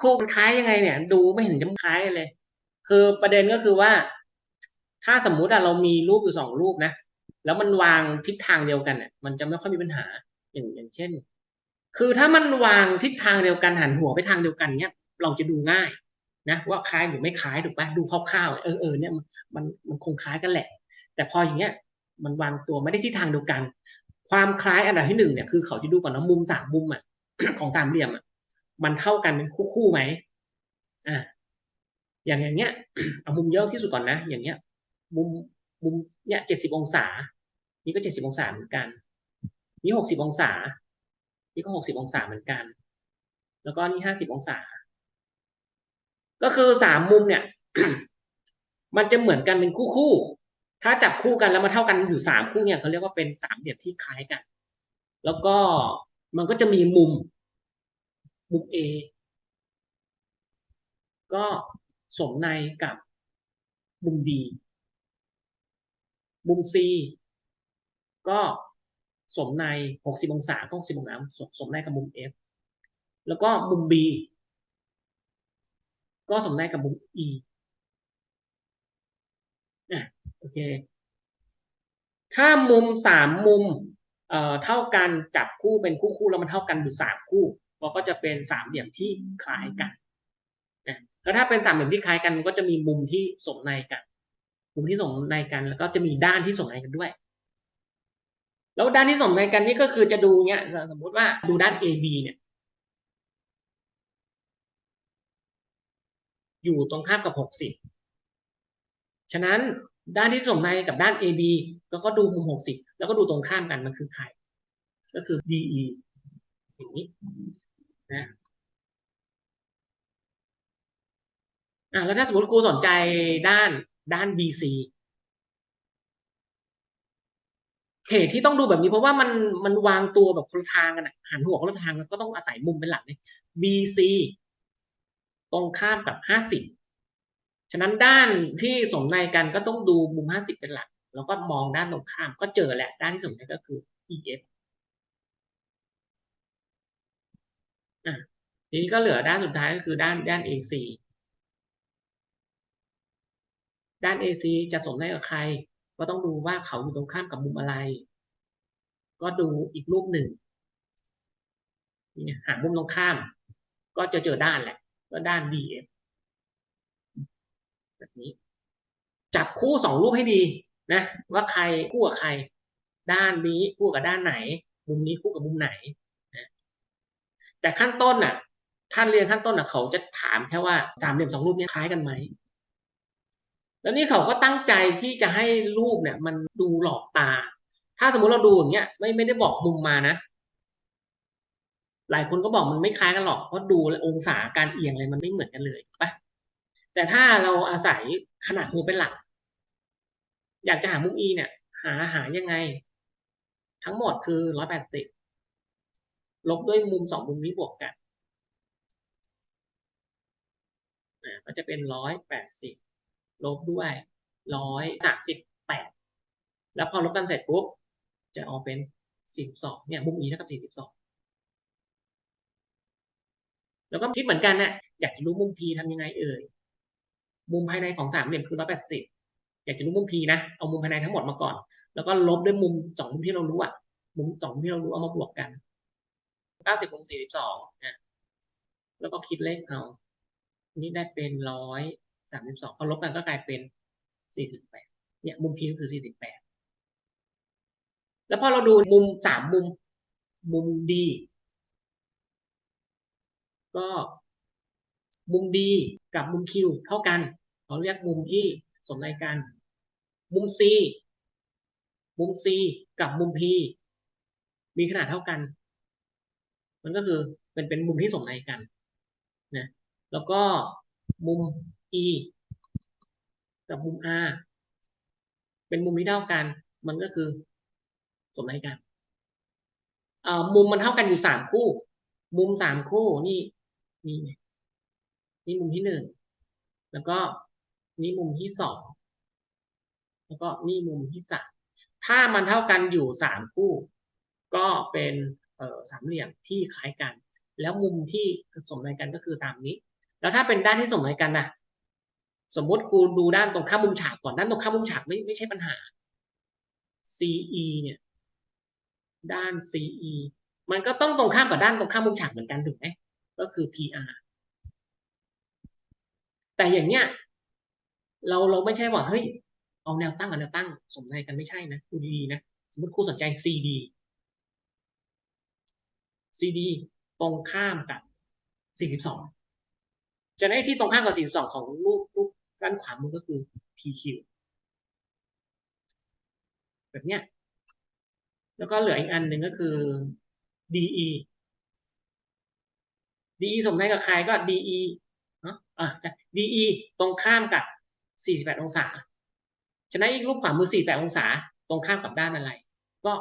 คู่มันคล้ายยังไงเนี่ย ดูไม่เห็นจะคล้ายเลย คือประเด็นก็คือว่า ถ้าสมมุติอะเรามีรูปอยู่สองรูปนะ แล้วมันวางทิศทางเดียวกันเนี่ยมันจะไม่ค่อยมีปัญหาอย่างอย่างเช่น คือถ้ามันวางทิศทางเดียวกันหันหัวไปทางเดียวกันเนี่ยเราจะดูง่ายนะว่าคล้ายหรือไม่คล้ายถูกปะดูคร่าวๆเออเออเนี่ยมันมันมันคงคล้ายกันแหละ แต่พออย่างเงี้ยมันวางตัวไม่ได้ทิศทางเดียวกัน ความคล้ายอันดับที่หนึ่งเนี่ยคือเขาจะดูก่อนนะมุมสามมุมอะของสามเหลี่ยมอะ มันเท่ากันเป็นคู่คู่ไหมอ่าอย่างอย่างเงี้ยเอามุมเยอะที่สุดก่อนนะ อย่างเงี้ย มุมมุมเนี่ยเจ็ดสิบองศา นี่ก็เจ็ดสิบองศาเหมือนกัน นี่หกสิบองศา นี่ก็หกสิบองศาเหมือนกัน แล้วก็นี่ห้าสิบองศา ก็คือสามมุมเนี่ย มันจะเหมือนกันเป็นคู่คู่ ถ้าจับคู่กันแล้วมาเท่ากันอยู่สามคู่เนี่ยเขาเรียกว่าเป็นสามเหลี่ยมที่คล้ายกัน แล้วก็มันก็จะมีมุม มุม A ก็สมในกับมุม B มุม C ก็สมในหกสิบองศาก็หกสิบองศาสมสมในกับมุม F แล้วก็มุม B ก็สมในกับมุม E อะโอเค ถ้ามุมสามมุมเอ่อเท่ากันจับคู่เป็นคู่คู่แล้วมันเท่ากันอยู่สามคู่ เราก็จะเป็นสามเหลี่ยมที่คล้ายกันนะแล้วถ้าเป็นสามเหลี่ยมที่คล้ายกันมันก็จะมีมุมที่สมในกัน มุมที่สมในกัน แล้วก็จะมีด้านที่สมในกันด้วย แล้วด้านที่สมในกันนี่ก็คือจะดูเนี้ยสมมุติว่าดูด้าน AB เนี่ยอยู่ตรงข้ามกับหกสิบฉะนั้นด้านที่สมในกับด้าน AB แล้วก็ดูมุมหกสิบแล้วก็ดูตรงข้ามกันมันคือใคร ก็คือ DE อย่างนี้ นะอะแล้วถ้าสมมติครูสนใจด้านด้าน BC เหตุที่ต้องดูแบบนี้เพราะว่ามันมันวางตัวแบบคนทางกันอะหันหัวคนทางกันก็ต้องอาศัยมุมเป็นหลักเนี่ย BC ตรงข้ามกับห้าสิบฉะนั้นด้านที่สมในกันก็ต้องดูมุมห้าสิบเป็นหลัก แล้วก็มองด้านตรงข้ามก็เจอแหละด้านที่สมในก็คือ EF อะ ทีนี้ก็เหลือด้านสุดท้ายก็คือด้านด้าน AC ด้าน AC จะสมในกับใคร ก็ต้องดูว่าเขาอยู่ตรงข้ามกับมุมอะไร ก็ดูอีกรูปหนึ่งนี่หามุมตรงข้าม ก็จะเจอด้านแหละ ก็ด้าน DF แบบนี้ จับคู่สองรูปให้ดีนะ ว่าใครคู่กับใคร ด้านนี้คู่กับด้านไหน มุมนี้คู่กับมุมไหนนะแต่ขั้นต้นน่ะ ท่านเรียนขั้นต้นน่ะเขาจะถามแค่ว่าสามเหลี่ยมสองรูปนี้คล้ายกันไหมแล้วนี่เขาก็ตั้งใจที่จะให้รูปเนี่ย มันดูหลอกตา ถ้าสมมุติเราดูอย่างเงี้ยไม่ไม่ได้บอกมุมมานะ หลายคนก็บอกมันไม่คล้ายกันหรอกเพราะดูองศาการเอียงอะไรมันไม่เหมือนกันเลยปะแต่ถ้าเราอาศัยขนาดหูเป็นหลัก อยากจะหามุม e เนี่ย หาหายังไง ทั้งหมดคือร้อยแปดสิบลบด้วยมุมสองมุมนี้บวกกัน ก็จะเป็นร้อยแปดสิบลบด้วยร้อยสามสิบแปดแล้วพอลบกันเสร็จปุ๊บจะออกเป็นสี่สิบสองเนี่ยมุม e เท่ากับสี่สิบสองแล้วก็คิดเหมือนกันนะอยากจะรู้มุม p ทำยังไงเอ่ยมุมภายในของสามเหลี่ยมคือร้อยแปดสิบอยากจะรู้มุม p นะเอามุมภายในทั้งหมดมาก่อน แล้วก็ลบด้วยมุมสองมุมที่เรารู้อะมุมสองที่เรารู้เอามาบวกกันเก้าสิบมุมสี่สิบสองนะแล้วก็คิดเลขเอา นี่ได้เป็นร้อยสามสิบสองพอลบกันก็กลายเป็นสี่สิบแปดเนี่ยมุม p ก็คือสี่สิบแปดแล้วพอเราดูมุมสามมุมมุม d ก็มุม D กับมุม Q เท่ากัน เขาเรียกมุมที่สมในกันมุม C มุม C กับมุม P มีขนาดเท่ากัน มันก็คือเป็นเป็นมุมที่สมในกัน แล้วก็มุม E กับมุม R เป็นมุมที่เท่ากัน มันก็คือสมในกันมุมมันเท่ากันอยู่สามคู่ มุมสามคู่นี่นี่นี่มุมที่หนึ่งแล้วก็นี่มุมที่สองแล้วก็นี่มุมที่สามถ้ามันเท่ากันอยู่สามคู่ ก็เป็นสามเหลี่ยมที่คล้ายกัน แล้วมุมที่สมในกันก็คือตามนี้ แล้วถ้าเป็นด้านที่สมในกันนะสมมติครูดูด้านตรงข้ามมุมฉากก่อนด้านตรงข้ามมุมฉากไม่ไม่ใช่ปัญหา CE เนี่ย ด้าน CE มันก็ต้องตรงข้ามกับด้านตรงข้ามมุมฉากเหมือนกันถูกไหมก็คือ PR แต่อย่างเนี้ยเราเราไม่ใช่ว่าเฮ้ยเอาแนวตั้งกับแนวตั้ง สมในกันไม่ใช่นะดูดีๆนะสมมติครูสนใจ CD CD ตรงข้ามกับ 42 จะได้ที่ตรงข้ามกับ 42 ของรูปรูปด้านขวามือก็คือ PQ แบบเนี้ย แล้วก็เหลืออีกอันหนึ่งก็คือ DE DE สมในกับใครก็ DE เนาะอะ DE ตรงข้ามกับ 48 องศา ฉะนั้นอีกรูปขวามือ 48 องศา ตรงข้ามกับด้านอะไร ก็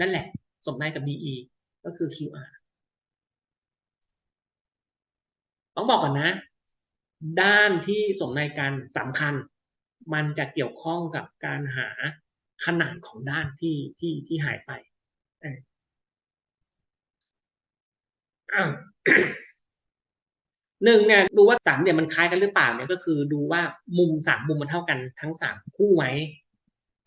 นั่นแหละ สมในกับ DE ก็คือ QR ต้องบอกก่อนนะ ด้านที่สมในกันสำคัญ มันจะเกี่ยวข้องกับการหาขนาดของด้านที่ที่ที่หายไปหนึ่งเนี่ยดูว่าสามเหลี่ยมมันคล้ายกันหรือเปล่าเนี่ยก็คือดูว่ามุมสามมุมมันเท่ากันทั้งสามคู่ไหม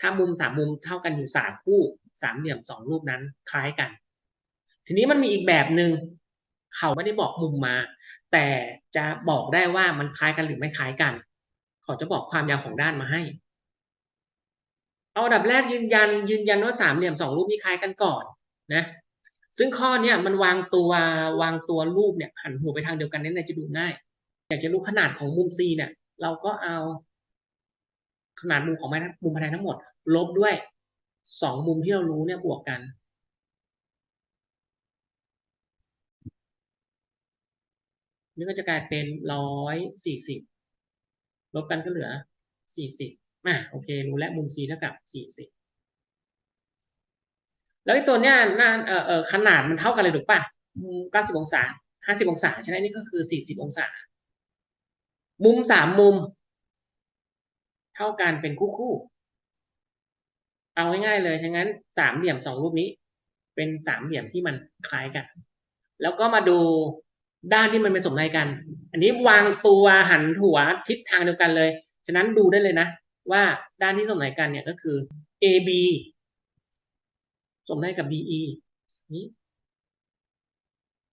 ถ้ามุมสามมุมเท่ากันอยู่สามคู่สามเหลี่ยมสองรูปนั้นคล้ายกัน ทีนี้มันมีอีกแบบหนึ่ง เขาไม่ได้บอกมุมมา แต่จะบอกได้ว่ามันคล้ายกันหรือไม่คล้ายกัน เขาจะบอกความยาวของด้านมาให้ เอาดับแรกยืนยัน ยืนยันว่าสามเหลี่ยมสองรูปนี้คล้ายกันก่อนนะ ซึ่งข้อเนี้ยมันวางตัววางตัวรูปเนี่ยหันหัวไปทางเดียวกันนี่จะดูง่าย อยากจะรู้ขนาดของมุม C เนี่ย เราก็เอาขนาดมุมของมุมภายในทั้งหมด ลบด้วยสองมุมที่เรารู้เนี่ยบวกกัน นี่ก็จะกลายเป็นร้อยสี่สิบลบกันก็เหลือสี่สิบอะโอเค รู้แล้วมุม c เท่ากับสี่สิบแล้วไอ้ตัวเนี้ยหน้าเอ่อเอ่อขนาดมันเท่ากันเลยถูกป่ะเก้าสิบองศาห้าสิบองศาฉะนั้นนี่ก็คือสี่สิบองศา มุมสามมุม เท่ากันเป็นคู่คู่ เอาง่ายๆเลยทั้งนั้นสามเหลี่ยมสองรูปนี้ เป็นสามเหลี่ยมที่มันคล้ายกัน แล้วก็มาดู ด้านที่มันเป็นสมในกัน อันนี้วางตัวหันหัวทิศทางเดียวกันเลย ฉะนั้นดูได้เลยนะ ว่าด้านที่สมในกันเนี่ยก็คือ AB สมในกับ DE นี้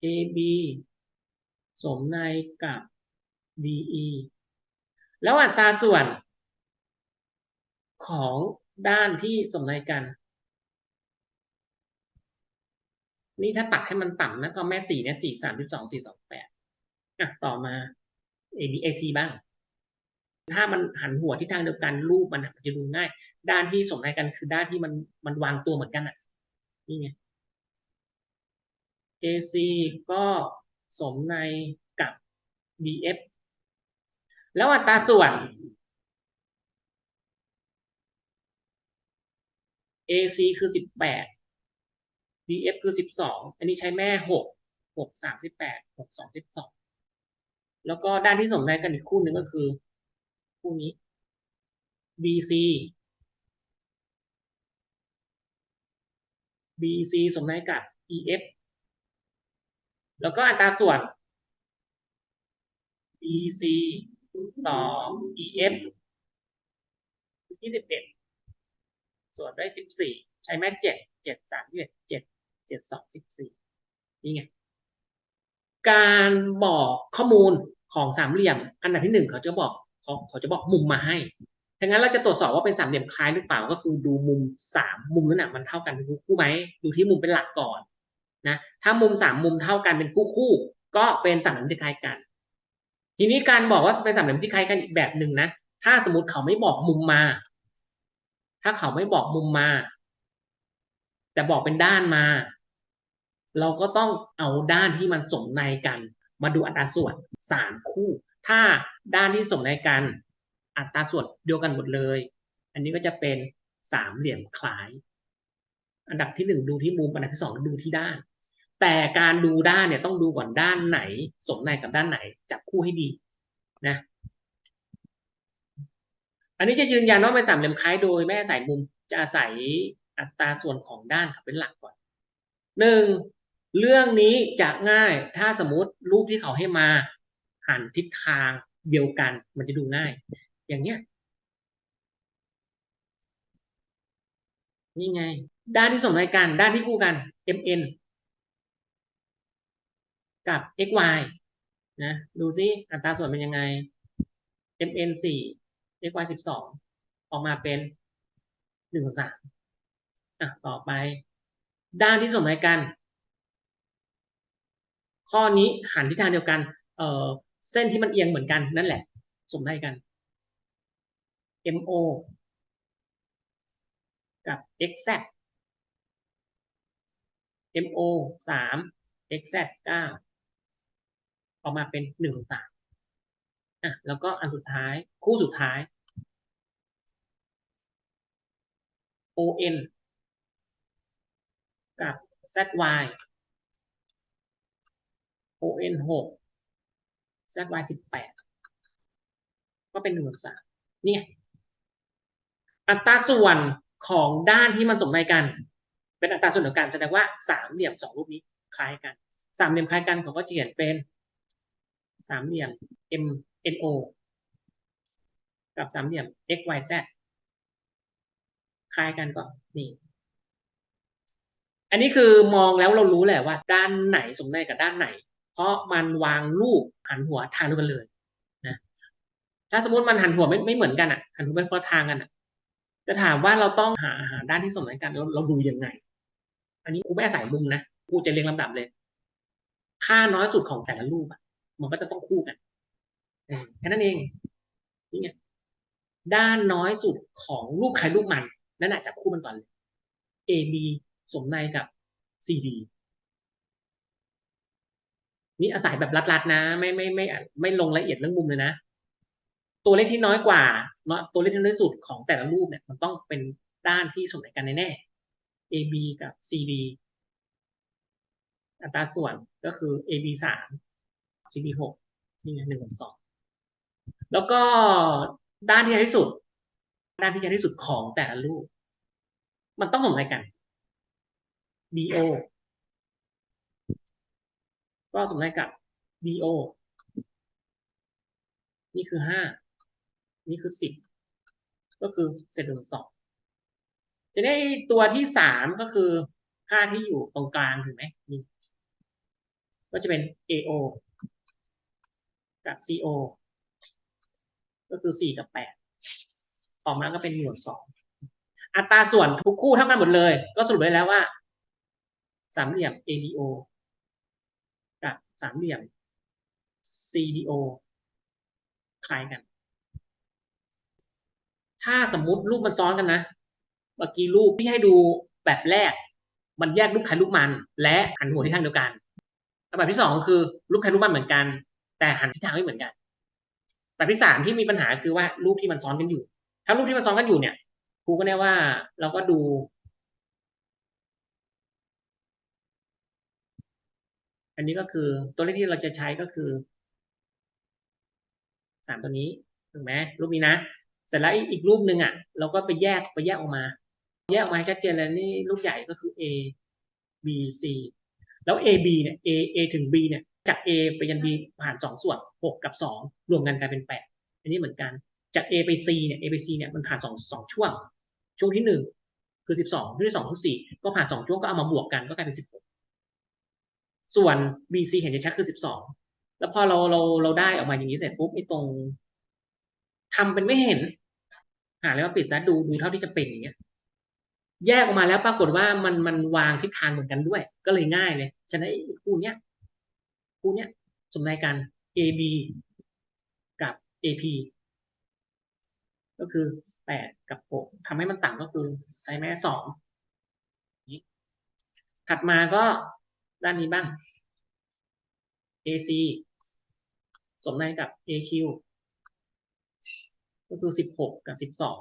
AB สมในกับ DE แล้วอัตราส่วนของด้านที่สมในกัน นี่ถ้าตัดให้มันต่ำนะก็แม่สี่เนี่ยสี่สามสิบสองสี่สองแปดอะต่อมา A B A C บ้าง ถ้ามันหันหัวที่ทางเดียวกันรูปมันมันจะดูง่าย ด้านที่สมในกันคือด้านที่มันมันวางตัวเหมือนกันอะ นี่ไง AC ก็สมในกับ BF แล้วอัตราส่วน AC คือสิบแปด df คือสิบสองอันนี้ใช้แม่หกหกสามสิบแปดหกสองสิบสองแล้วก็ด้านที่สมในกันอีกคู่หนึ่งก็คือ คู่นี้ bc bc สมในกับ ef แล้วก็อัตราส่วน bc ต่อ ef ยี่สิบเอ็ดส่วนได้สิบสี่ใช้แม่เจ็ดเจ็ดสาม เจ็ดสองสิบสี่นี่ไงการบอกข้อมูลของสามเหลี่ยม อันดับที่หนึ่งเขาจะบอกเขาเขาจะบอกมุมมาให้ถ้างั้นเราจะตรวจสอบว่าเป็นสามเหลี่ยมคล้ายหรือเปล่าก็คือดูมุมสามมุมนั้นน่ะมันเท่ากันเป็นคู่ไหมดูที่มุมเป็นหลักก่อนนะถ้ามุมสามมุมเท่ากันเป็นคู่คู่ ก็เป็นสามเหลี่ยมที่คล้ายกัน ทีนี้การบอกว่าเป็นสามเหลี่ยมที่คล้ายกันอีกแบบหนึ่งนะถ้าสมมติเขาไม่บอกมุมมา ถ้าเขาไม่บอกมุมมา แต่บอกเป็นด้านมา เราก็ต้องเอาด้านที่มันสมในกัน มาดูอัตราส่วนสามคู่ ถ้าด้านที่สมในกัน อัตราส่วนเดียวกันหมดเลย อันนี้ก็จะเป็นสามเหลี่ยมคล้าย อันดับที่หนึ่งดูที่มุมอันดับที่สองดูที่ด้าน แต่การดูด้านเนี่ยต้องดูก่อนด้านไหน สมในกับด้านไหนจับคู่ให้ดีนะอันนี้จะยืนยันว่าเป็นสามเหลี่ยมคล้ายโดยไม่อาศัยมุมจะอาศัยอัตราส่วนของด้านเป็นหลักก่อนหนึ่ง เรื่องนี้จะง่ายถ้าสมมติรูปที่เขาให้มาหันทิศทางเดียวกัน มันจะดูง่าย อย่างเนี้ยนี่ไง ด้านที่สมรายกันด้านที่คู่กัน mn กับ xy นะ ดูซิอัตราส่วนเป็นยังไง mn สี่ xy สิบสองออกมาเป็นหนึ่งสามอะต่อไป ด้านที่สมรายกัน ข้อนี้หันทิศทางเดียวกัน เอ่อ เส้นที่มันเอียงเหมือนกันนั่นแหละ สมรายกัน MO กับ XZ MO สาม XZ เก้าออกมาเป็นหนึ่งสามอะ แล้วก็อันสุดท้าย คู่สุดท้าย ON กับ ZY ON หก ZY สิบแปดก็เป็นหนึ่งสามเนี่ยอัตราส่วนของด้านที่มันสมในกัน เป็นอัตราส่วนเดียวกันแสดงว่าสามเหลี่ยมสองรูปนี้คล้ายกันสามเหลี่ยมคล้ายกันเขาก็จะเขียนเป็นสามเหลี่ยม M N O กับสามเหลี่ยม X Y Z คล้ายกันก็นี่ อันนี้คือมองแล้วเรารู้แหละว่า ด้านไหนสมในกับด้านไหน เพราะมันวางรูปหันหัวทางเดียวกันเลยนะถ้าสมมติมันหันหัวไม่ไม่เหมือนกันอะ หันหัวเป็นคนละทางกันอะจะถามว่าเราต้องหาหาด้านที่สมในกันเราเราดูยังไง อันนี้กูไม่อาศัยมุมนะกูจะเรียงลำดับเลย ค่าน้อยสุดของแต่ละรูปอะมันก็จะต้องคู่กันแค่นั้นเองนี่ไงด้านน้อยสุดของรูปใครรูปมันนั่นแหละจับคู่มันก่อนเลย A B สมในกับ C D นี่อาศัยแบบรัดๆนะ ไม่ไม่ไม่ไม่ลงละเอียดเรื่องมุมเลยนะ ตัวเลขที่น้อยกว่าเนาะตัวเลขที่น้อยสุดของแต่ละรูปเนี่ย มันต้องเป็นด้านที่สมในกันแน่ๆ A B กับ C D อัตราส่วนก็คือ A B สาม C D หกนี่ไงหนึ่งสองแล้วก็ด้านที่ใหญ่ที่สุด ด้านที่ใหญ่ที่สุดของแต่ละรูป มันต้องสมในกัน BO ก็สมในกับ BO นี่คือห้า นี่คือสิบ ก็คือเศษส่วนสองจะได้ตัวที่สามก็คือค่าที่อยู่ตรงกลางถูกไหมนี่ก็จะเป็น AO กับ CO ก็คือสี่กับแปดออมาก็เป็นหน่วยสอง อัตราส่วนทุกคู่เท่ากันหมดเลย ก็สรุปได้แล้วว่า สามเหลี่ยม ADO สามเหลี่ยม CDO คล้ายกัน ถ้าสมมุติรูปมันซ้อนกันนะ เมื่อกี้รูปที่ให้ดูแบบแรก มันแยกรูปใครรูปมัน และหันหัวที่ทางเดียวกันแบบที่สองก็คือรูปใครรูปมันเหมือนกัน แต่หันทิศทางไม่เหมือนกัน แบบที่สามที่มีปัญหาคือว่ารูปที่มันซ้อนกันอยู่ ถ้ารูปที่มันซ้อนกันอยู่เนี่ยครูก็แน่ว่าเราก็ดู อันนี้ก็คือตัวเลขที่เราจะใช้ก็คือสามตัวนี้ถูกไหมรูปนี้นะเสร็จแล้วอีกรูปหนึ่งอะ เราก็ไปแยกไปแยกออกมา แยกออกมาชัดเจนเลยนี่รูปใหญ่ก็คือ A B C แล้ว A B เนี่ย A A ถึง B เนี่ยจาก A ไปยัน B ผ่านสองส่วนหกกับสองรวมกันกลายเป็นแปดอันนี้เหมือนกันจาก A ไป C เนี่ย A ไป C เนี่ยมันผ่านสองสองช่วง ช่วงที่หนึ่งคือสิบสองช่วงที่สองคือสี่ก็ผ่านสองช่วงก็เอามาบวกกันก็กลายเป็นสิบหก ส่วน B C เห็นชัดคือสิบสองแล้วพอเราเราเราได้ออกมาอย่างนี้เสร็จปุ๊บไอ้ตรงทำเป็นไม่เห็น หาแล้วมาปิดซะดูดูเท่าที่จะเป็นอย่างเงี้ย แยกออกมาแล้วปรากฏว่ามันมันวางทิศทางเหมือนกันด้วย ก็เลยง่ายเลย ฉะนั้นคู่เนี้ยคู่เนี้ยสมในกัน AB กับ AP ก็คือแปดกับหกทำให้มันต่างก็คือใช้แม่สองถัดมาก็ ด้านนี้บ้าง AC สมในกับ AQ ก็คือสิบหกกับสิบสอง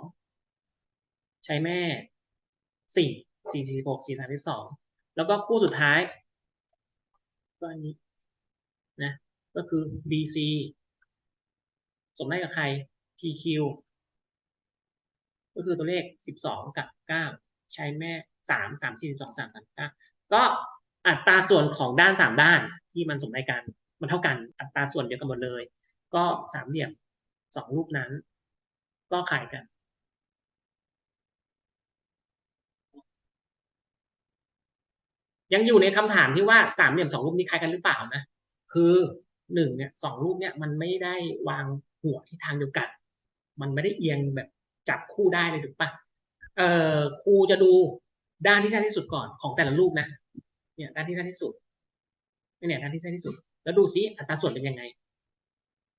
ใช้แม่สี่สี่สี่หกสี่สามสิบสองแล้วก็คู่สุดท้าย ก็อันนี้นะ ก็คือ BC สมได้กับใคร PQ ก็คือตัวเลขสิบสองกับเก้าใช้แม่สามสามสี่สิบสองสามสามเก้าก็ อัตราส่วนของด้านสามด้านที่มันสมในกันมันเท่ากันอัตราส่วนเดียวกันหมดเลย ก็สามเหลี่ยมสองรูปนั้น ก็คล้ายกันยังอยู่ในคำถามที่ว่าสามเหลี่ยมสองรูปนี้คล้ายกันหรือเปล่านะ คือหนึ่งเนี่ยสองรูปเนี่ยมันไม่ได้วางหัวที่ทางเดียวกัน มันไม่ได้เอียงแบบจับคู่ได้เลยถูกปะเอ่อครูจะดูด้านที่สั้นที่สุดก่อนของแต่ละรูปนะ เนี่ยด้านที่สั้นที่สุดเนี่ยด้านที่สั้นที่สุด แล้วดูซิอัตราส่วนเป็นยังไง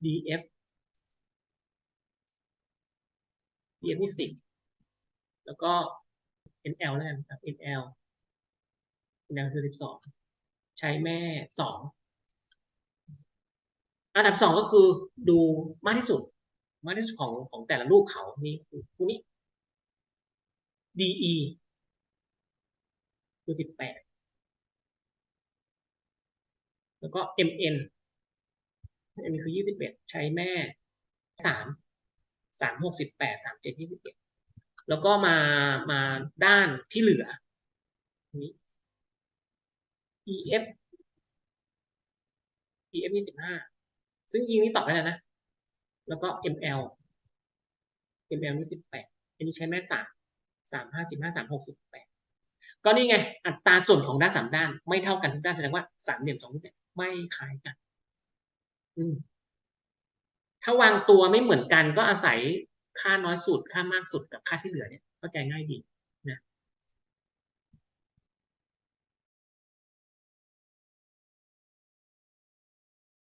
df df นี่สิบแล้วก็ nl แล้วกันครับ nl nl คือสิบสองใช้แม่สองอันดับสองก็คือดูมากที่สุด มากที่สุดของของแต่ละรูปเขานี่คือคู่นี้ DE คือสิบแปด แล้วก็ MN MN คือยี่สิบเอ็ดใช้แม่สามสามหกสิบแปดสามเจ็ดยี่สิบเอ็ดแล้วก็มามาด้านที่เหลือนี้ EF EF ยี่สิบห้าซึ่งยิงนี้ตอบได้แล้วนะ แล้วก็ ML ML นี่สิบแปดอันนี้ใช้แม่สามสามห้าสิบห้าสามหกสิบแปดก็นี่ไง อัตราส่วนของด้านสามด้าน ไม่เท่ากันทุกด้านแสดงว่าสามเหลี่ยมสองรูปเนี่ย ไม่คล้ายกันถ้าวางตัวไม่เหมือนกันก็อาศัยค่าน้อยสุดค่ามากสุดกับค่าที่เหลือเนี่ยเข้าใจง่ายดี